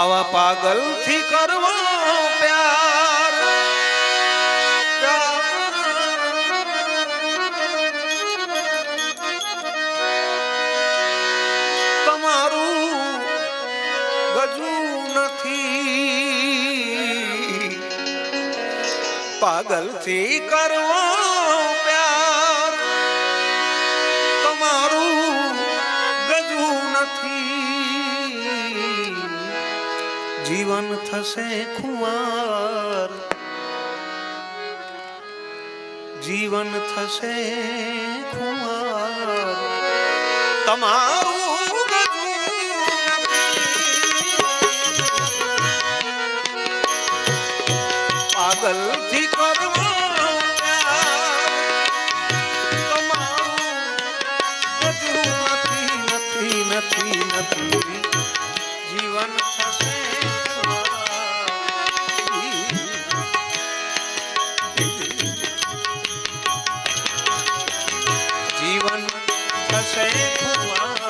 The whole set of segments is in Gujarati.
આવા પાગલથી કરવો પ્યાર. તમારું ગજું નથી. પાગલથી કરો મન થશે કુંવાર જીવન થશે કુંવાર તમારું પાગલ નથી નથી નથી. જીવન થશે ખુવા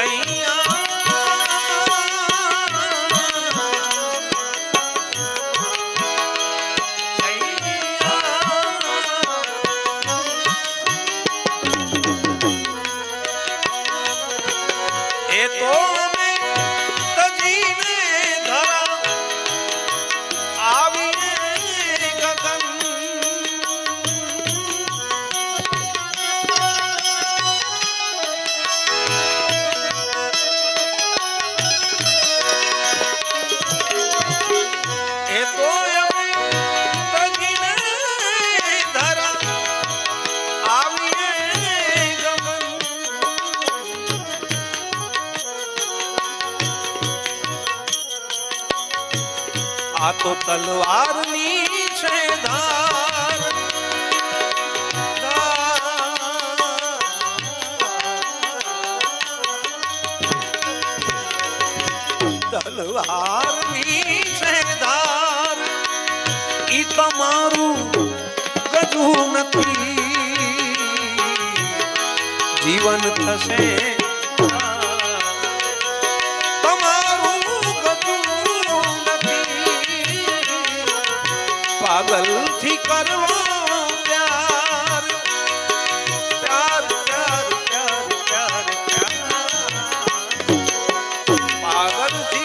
sainha આ તો તલવારની છે ધાર. તલવારની છે ધાર. ઈ તમારું ગજું નથી. જીવન થશે પાગલથી કરવા પ્યાર.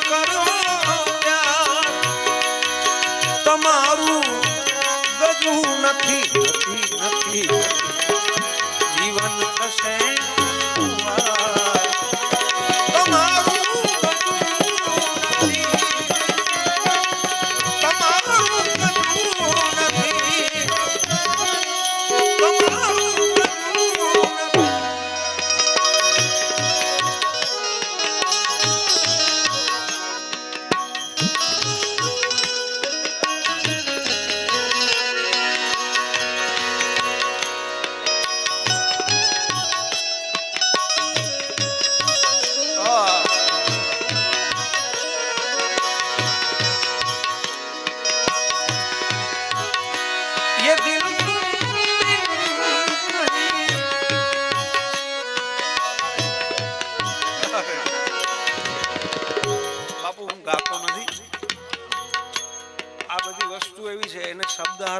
કરવો તમારું ગજું નથી નથી નથી. જીવન થશે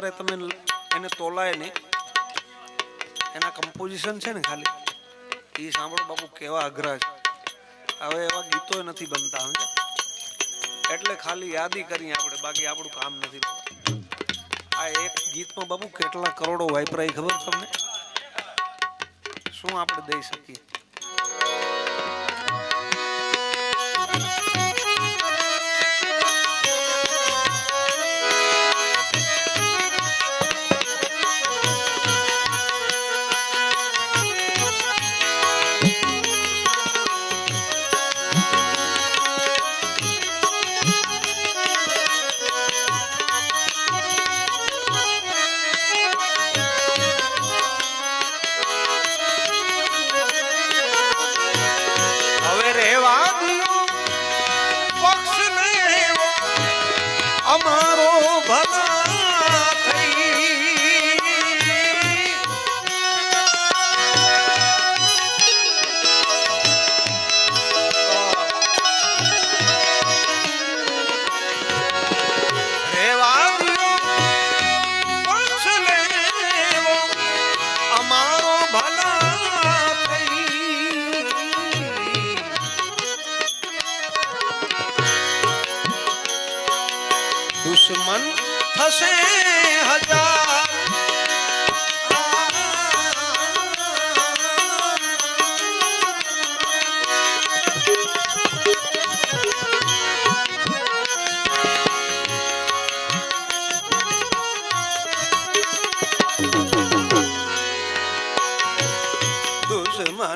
શબ્દ તમે એને તોલાય નહીં. એના કમ્પોઝિશન છે ને ખાલી. એ સાંભળો બાપુ કેવા અઘરા છે. હવે એવા ગીતો નથી બનતા સમજ્યા એટલે ખાલી યાદી કરી આપણે, બાકી આપણું કામ નથી આ એક ગીતમાં બાપુ કેટલા કરોડો વાપરાય ખબર તમને? શું આપણે દઈ શકીએ?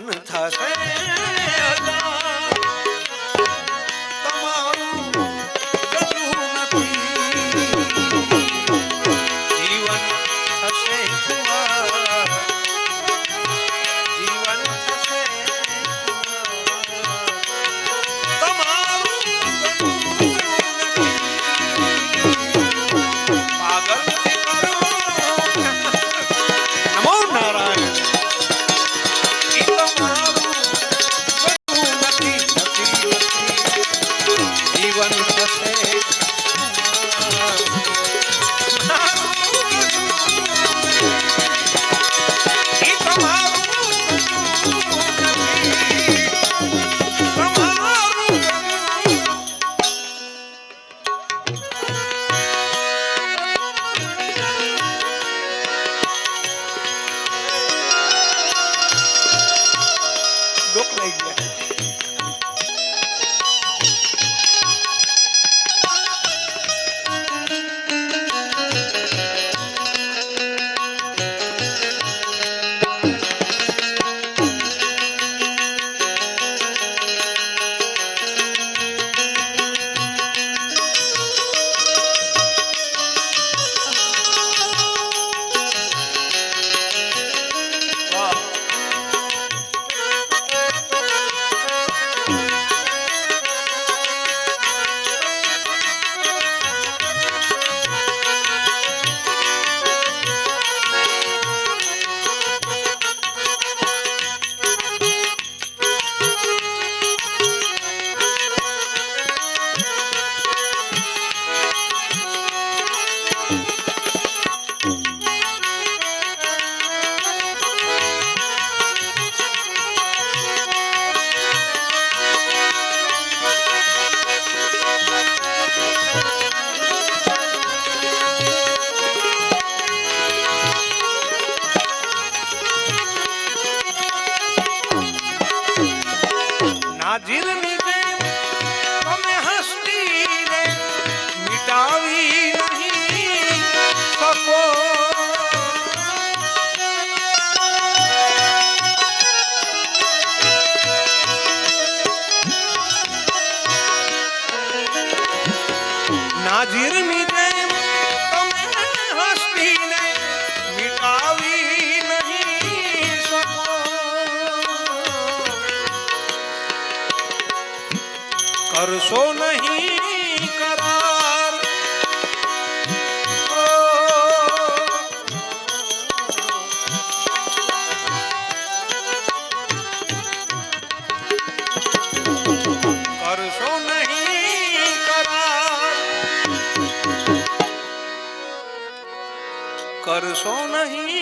દુશ્મન થશે Thank you. Hadir mi? કરશો નહીં